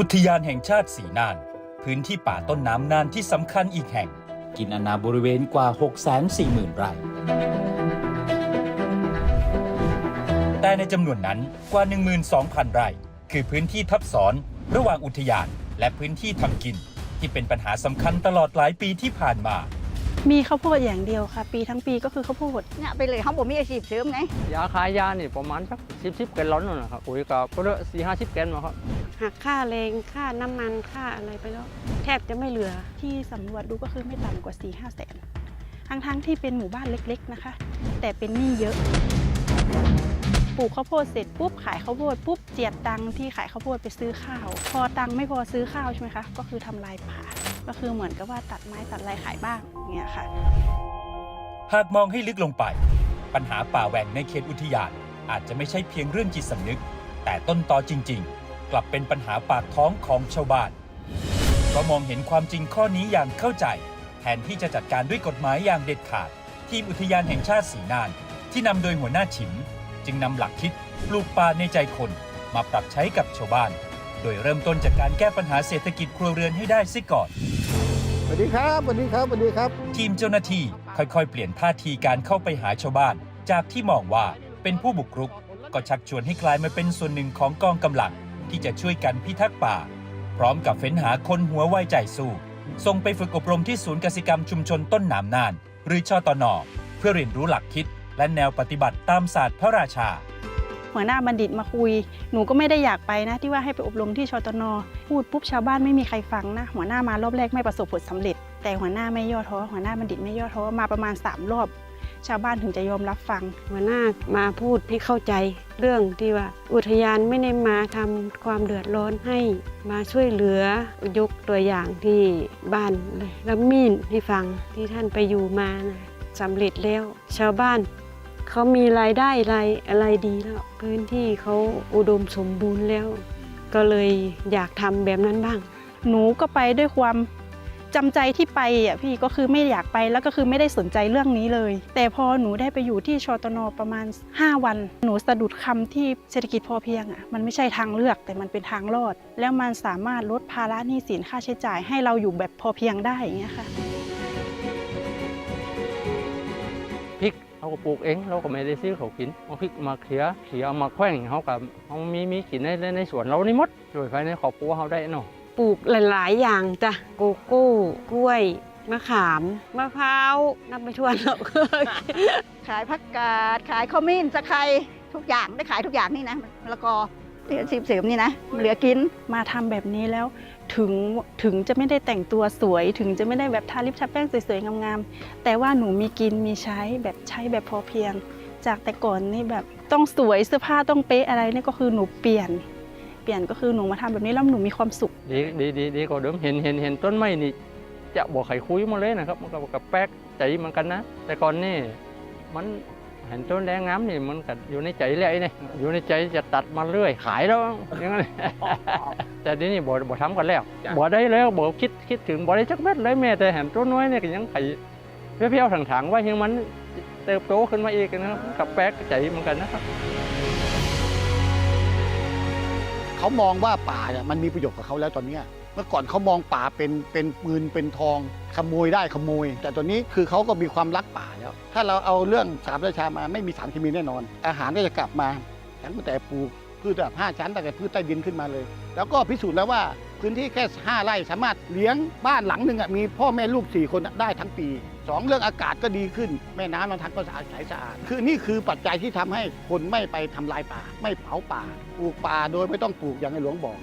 อุทยานแห่งชาติสีนาน พื้นที่ป่าต้นน้ำนานที่สำคัญอีกแห่ง กินอาณาบริเวณกว่า 640,000 ไร่ แต่ในจำนวนนั้นกว่า 12,000 ไร่ คือพื้นที่ทับซ้อนระหว่างอุทยานและพื้นที่ทำกิน ที่เป็นปัญหาสำคัญตลอดหลายปีที่ผ่านมา มีข้าวโพดอย่างเดียวค่ะ ปีทั้งปีก็คือข้าวโพดเนี่ยไปเลยเขาบอกมีอาชีพเสริมไงยาขายยานี่ประมาณสักสิบสิบแกลลอนนั่นนะครับปุ๋ยก็ก็เลือกสี่ห้าสิบแกนมาครับ หักค่าแรงค่าน้ำมันค่าอะไรไปแล้ว แทบจะไม่เหลือ ที่สำรวจดูก็คือไม่ต่ำกว่า4 5หแสนทั้งๆที่เป็นหมู่บ้านเล็กๆนะคะ แต่เป็นหนี้เยอะ ปลูกข้าวโพดเสร็จปุ๊บขายข้าวโพดปุ๊บเจียดตังที่ขายข้าวโพดไปซื้อข้าว พอตังไม่พอซื้อข้าวใช่ไหมคะก็คือทำลายป่าก็คือเหมือนกับว่าตัดไม้ตัดไรขายบ้างอย่างเงี้ยค่ะ หากมองให้ลึกลงไป ปัญหาป่าแหว่งในเขตอุทยานอาจจะไม่ใช่เพียงเรื่องจิตสำนึก แต่ต้นตอจริง ๆ กลับเป็นปัญหาปากท้องของชาวบ้านเพราะมองเห็นความจริงข้อนี้อย่างเข้าใจ แทนที่จะจัดการด้วยกฎหมายอย่างเด็ดขาด ทีมอุทยานแห่งชาติสีนาน ที่นำโดยหัวหน้าฉิม จึงนำหลักคิดปลูกป่าในใจคน มาปรับใช้กับชาวบ้าน โดยเริ่มต้นจากการแก้ปัญหาเศรษฐกิจครัวเรือนให้ได้ซิก่อนสวัสดีครับสวัสดีครับสวัสดีครับ ทีมเจ้าหน้าที่ค่อยๆ เปลี่ยนท่าทีการเข้าไปหาชาวบ้าน จากที่มองว่าเป็นผู้บุกรุก ก็ชักชวนให้กลายมาเป็นส่วนหนึ่งของกองกำลัง ที่จะช่วยกันพิทักษ์ป่า พร้อมกับเฟ้นหาคนหัวไวใจสู้ส่งไปฝึกอบรมที่ศูนย์กสิกรรมชุมชนต้นหนามนาน หรือชตนเพื่อเรียนรู้หลักคิด และแนวปฏิบัติตามศาสตร์พระราชา หัวหน้าบัณฑิตมาคุย หนูก็ไม่ได้อยากไปนะ ที่ว่าให้ไปอบรมที่ชตนพูดปุ๊บชาวบ้านไม่มีใครฟังนะ หัวหน้ามารอบแรกไม่ประสบผลสำเร็จ แต่หัวหน้าไม่ย่อท้อหัวหน้าบัณฑิตไม่ย่อท้อมาประมาณ 3 รอบ ชาวบ้านถึงจะยอมรับฟังหัวหน้ามาพูดให้เข้าใจ เรื่องที่ว่าอุทยานไม่ได้มาทำความเดือดร้อนให้มาช่วยเหลือยกตัวอย่างที่บ้านเลยแล้วมีนให้ฟังที่ท่านไปอยู่มานะสำเร็จแล้วชาวบ้านเขามีรายได้อะไรอะไรดีแล้วพื้นที่เขาอุดมสมบูรณ์แล้ว ก็เลยอยากทำแบบนั้นบ้าง หนูก็ไปด้วยความ จำใจที่ไปอะพี่ก็คือไม่อยากไปแล้วก็คือไม่ได้สนใจเรื่องนี้เลย แต่พอหนูได้ไปอยู่ที่ชตนประมาณ 5 วัน หนูสะดุดคำที่เศรษฐกิจพอเพียงอะมันไม่ใช่ทางเลือกแต่มันเป็นทางรอด แล้วมันสามารถลดภาระหนี้สินค่าใช้จ่าย ให้เราอยู่แบบพอเพียงได้อย่างเงี้ยค่ะพริกเขาก็ปลูกเองเราก็ไม่ได้ซื้อเขากินเอาพริกมาเขียเขียเอามาแขว้งเขากับเขามีมีกินในในในสวนเรานี่มดโดยภายในครอบครัวเขาได้เนาะ ปลูกหลาย ๆ อย่างจ้ะโกโก้กล้วยมะขามมะพร้าวนับไม่ถ้วนหรอกขายผักกาดขายข้าวมิ้นสะไครทุกอย่างได้ขายทุกอย่างนี่นะแล้วก็เรียนอาชีพเสริมนี่นะเหลือกินมาทำแบบนี้แล้วถึงถึงจะไม่ได้แต่งตัวสวย ถึงจะไม่ได้แบบทาลิปทาแป้งสวยๆงามๆแต่ว่าหนูมีกินมีใช้แบบใช้แบบพอเพียง จากแต่ก่อนนี่แบบต้องสวยเสื้อผ้าต้องเป๊ะอะไรนี่ก็คือหนูเปลี่ยนเปลี่ยนก็คือหนูมาทำแบบนี้แล้วหนูมีความสุข ดีดีดีดีกว่าเดิมเห็นเห็นเห็นต้นไม้นี่ จะบอกไขคุยมาเลยนะครับ มันก็กับแป๊กใจเหมือนกันนะ แต่ก่อนนี่มันเห็นต้นแดงงามนี่มันก็อยู่ในใจเลยนี่อยู่ในใจจะตัดมาเรื่อยขายแล้วอย่างนั้นแต่เดี๋ยวนี้บ่บ่ทำกันแล้วบ่ได้แล้วบ่คิดคิดถึงบ่ได้จักเม็ดเลยแม่แต่เห็นต้นน้อยเนี่ยก็ยังไข่เพี้ยวๆถังๆไว้ยังมันเติบโตขึ้นมาอีกนะครับกับแป๊กใจเหมือนกันนะครับ เขามองว่าป่าเนี่ยมันมีประโยชน์กับเขาแล้วตอนนี้เมื่อก่อนเขามองป่าเป็นเป็นปืนเป็นทองขโมยได้ขโมย แต่ตอนนี้คือเขาก็มีความรักป่าแล้ว ถ้าเราเอาเรื่องสามราชามาไม่มีสารเคมีแน่นอน อาหารก็จะกลับมาตั้งแต่ปลูกพืชแบบห้าชั้นตั้งแต่พืชใต้ดินขึ้นมาเลย แล้วก็พิสูจน์แล้วว่าพื้นที่แค่ 5 ไร่สามารถเลี้ยงบ้านหลังหนึ่งอะมีพ่อแม่ลูกสี่คนได้ทั้งปี สองเรื่องอากาศก็ดีขึ้น แม่น้ำลำธารก็สะอาดใสสะอาด คือนี่คือปัจจัยที่ทำให้คนไม่ไปทำลายป่า ไม่เผาป่า ปลูกป่าโดยไม่ต้องปลูกอย่างในหลวงบอก